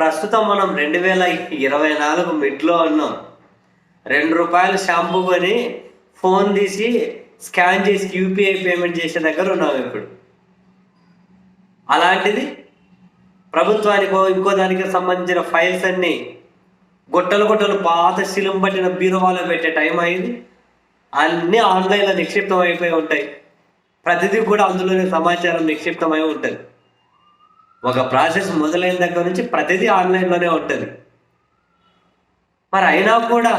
ప్రస్తుతం మనం రెండు వేల ఇరవై నాలుగు మిడ్లో ఉన్నాం. రెండు రూపాయలు షాంపూ కొని ఫోన్ తీసి స్కాన్ చేసి యూపీఐ పేమెంట్ చేసే దగ్గర ఉన్నాం ఇప్పుడు. అలాంటిది ప్రభుత్వానికో ఇంకో దానికి సంబంధించిన ఫైల్స్ అన్నీ గొట్టలు గొట్టలు పాత శిలం పట్టిన బీరువాలో పెట్టే టైం అయింది. అన్నీ ఆన్లైన్లో నిక్షిప్తం అయిపోయి ఉంటాయి. ప్రతిదీ కూడా అందులోనే సమాచారం నిక్షిప్తమై ఉంటుంది. ఒక ప్రాసెస్ మొదలైన దగ్గర నుంచి ప్రతిదీ ఆన్లైన్లోనే ఉంటుంది. మరి అయినా కూడా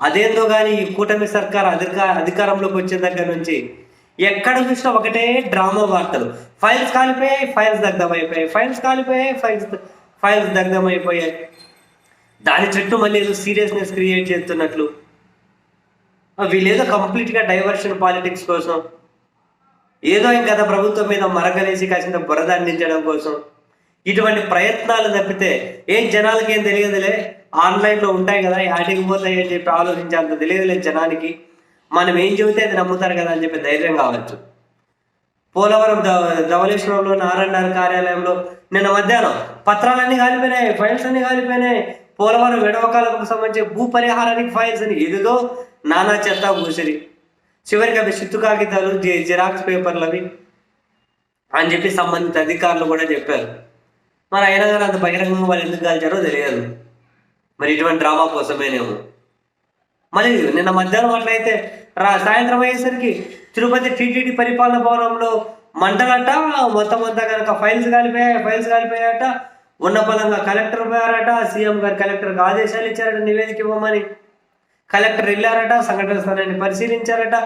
అదేందో కానీ ఈ కూటమి సర్కార్ అధికార అధికారంలోకి వచ్చిన దగ్గర నుంచి ఎక్కడ చూసినా ఒకటే డ్రామా వార్తలు. ఫైల్స్ కాలిపోయాయి ఫైల్స్ దగ్ధమైపోయాయి ఫైల్స్ కాలిపోయాయి ఫైల్స్ ఫైల్స్ దగ్ధమైపోయాయి. దాని చుట్టూ మళ్ళీ ఏదో సీరియస్నెస్ క్రియేట్ చేస్తున్నట్లు. వీళ్ళేదో కంప్లీట్గా డైవర్షన్ పాలిటిక్స్ కోసం ఏదో గత ప్రభుత్వం మీద మరకలేసి కాసిన బురద అందించడం కోసం ఇటువంటి ప్రయత్నాలు తప్పితే ఏం జనాలకి ఏం తెలియదులే? ఆన్లైన్లో ఉంటాయి కదా యాటికి పోతాయి అని చెప్పి ఆలోచించే అంత తెలియదులే జనానికి. మనం ఏం చెబితే అది నమ్ముతారు కదా అని చెప్పి ధైర్యం కావచ్చు. పోలవరం ధవలేశ్వరంలో ధవళేశ్వరంలో నారాయణ కార్యాలయంలో నిన్న మధ్యాహ్నం పత్రాలన్నీ కాలిపోయినాయి ఫైల్స్ అన్ని కాలిపోయినాయి. పోలవరం విడవకాలకు సంబంధించి భూ పరిహారానికి ఫైల్స్ అని ఏదో నానా చెత్త కూసిరి చివరికి అవి చిత్తు కాగితాలు జిరాక్స్ పేపర్లు అవి అని చెప్పి సంబంధిత అధికారులు కూడా చెప్పారు. మరి అయినా కానీ అంత బహిరంగంగా వాళ్ళు ఎందుకు కాల్చారో తెలియదు. మరి ఇటువంటి డ్రామా కోసమేనేమో. మళ్ళీ నిన్న మధ్యాహ్నం అట్లయితే రా సాయంత్రం అయ్యేసరికి తిరుపతి టీటీడీ పరిపాలన భవనంలో మంటలట మొత్తం అంతా కనుక ఫైల్స్ కాలిపోయాయి ఫైల్స్ కాలిపోయాయట ఉన్న పదంగా కలెక్టర్ పోయారట సీఎం గారు కలెక్టర్కి ఆదేశాలు ఇచ్చారట నివేదిక ఇవ్వమని. కలెక్టర్ వెళ్ళారట సంఘటన స్థలాన్ని పరిశీలించారట.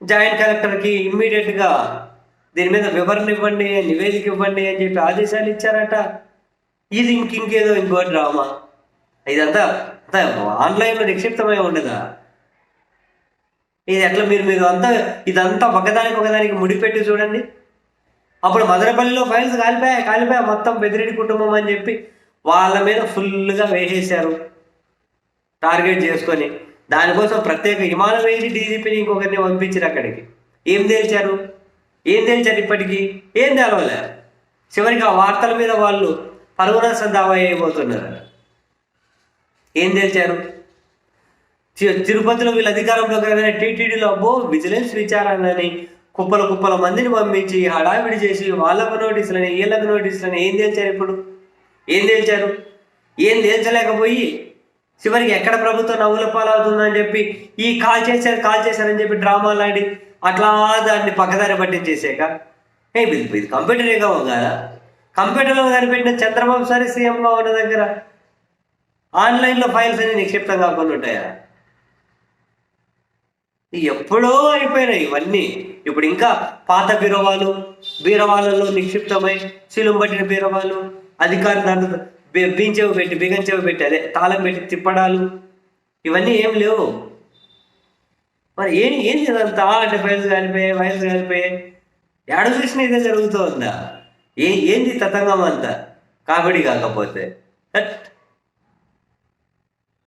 జాయింట్ కలెక్టర్కి ఇమ్మీడియట్గా దీని మీద వివరణ ఇవ్వండి నివేదిక ఇవ్వండి అని చెప్పి ఆదేశాలు ఇచ్చారట. ఇది ఇంక ఇంకేదో ఇంకో డ్రామా. ఇదంతా అంతా ఆన్లైన్లో నిక్షిప్తమై ఉండదా? ఇది ఎట్లా మీరు మీరు అంతా ఇదంతా ఒకదానికి ఒకదానికి ముడిపెట్టి చూడండి. అప్పుడు మదనపల్లిలో ఫైల్స్ కాలిపోయాయి కాలిపోయాయి మొత్తం బెదిరెడ్డి కుటుంబం అని చెప్పి వాళ్ళ మీద ఫుల్గా వేసేసారు టార్గెట్ చేసుకొని. దానికోసం ప్రత్యేక విమానం వేసి డీజీపీని ఇంకొకరిని పంపించారు అక్కడికి. ఏం తేల్చారు? ఏం తేల్చారు ఇప్పటికీ? ఏం తేలవలే. చివరికి ఆ వార్తల మీద వాళ్ళు పరుగున దావా అయిపోతున్నారు ఏం తేల్చారు? తిరుపతిలో వీళ్ళ అధికారంలోకి రాగానే టీటీడీలో అబ్బో విజిలెన్స్ విచారణని కుప్పల కుప్పల మందిని పంపించి హడావిడి చేసి వాళ్ళకు నోటీసులని వీళ్ళకు నోటీసులని ఏం తేల్చారు ఇప్పుడు? ఏం తేల్చారు? ఏం తేల్చలేకపోయి చివరికి ఎక్కడ ప్రభుత్వం నవ్వుల పాలవుతుందని చెప్పి ఈ కాల్ చేశారు కాల్ చేశారని చెప్పి డ్రామాలు ఆడి అట్లా దాన్ని పక్కదారి పట్టించేసాక ఏ ఇది ఇది కంప్యూటర్ ఏగా కదా. కంప్యూటర్లో కనిపెట్టిన చంద్రబాబు సరే సీఎంగా ఉన్న దగ్గర ఆన్లైన్లో ఫైల్స్ అన్ని నిక్షిప్తం కాకుండా ఉంటాయా? ఎప్పుడో అయిపోయినాయి ఇవన్నీ. ఇప్పుడు ఇంకా పాత బీరవాలు బీరవాళ్ళలో నిక్షిప్తమై శిలుం పట్టిన బీరవాలు అధికారి దాంట్లో బీంచెవి పెట్టి బిగంచెవి పెట్టి అదే తాళం పెట్టి తిప్పడాలు. ఇవన్నీ ఏం లేవు. మరి ఏం ఏం ఇదంతా అంటే ఫైల్స్ కాలిపోయాయి ఫైల్స్ కాలిపోయాయి. ఎడ చూసినా ఇదే జరుగుతూ ఉందా ఏ ఏంది తతంగం అంతా? కామెడీ కాకపోతే. హట్.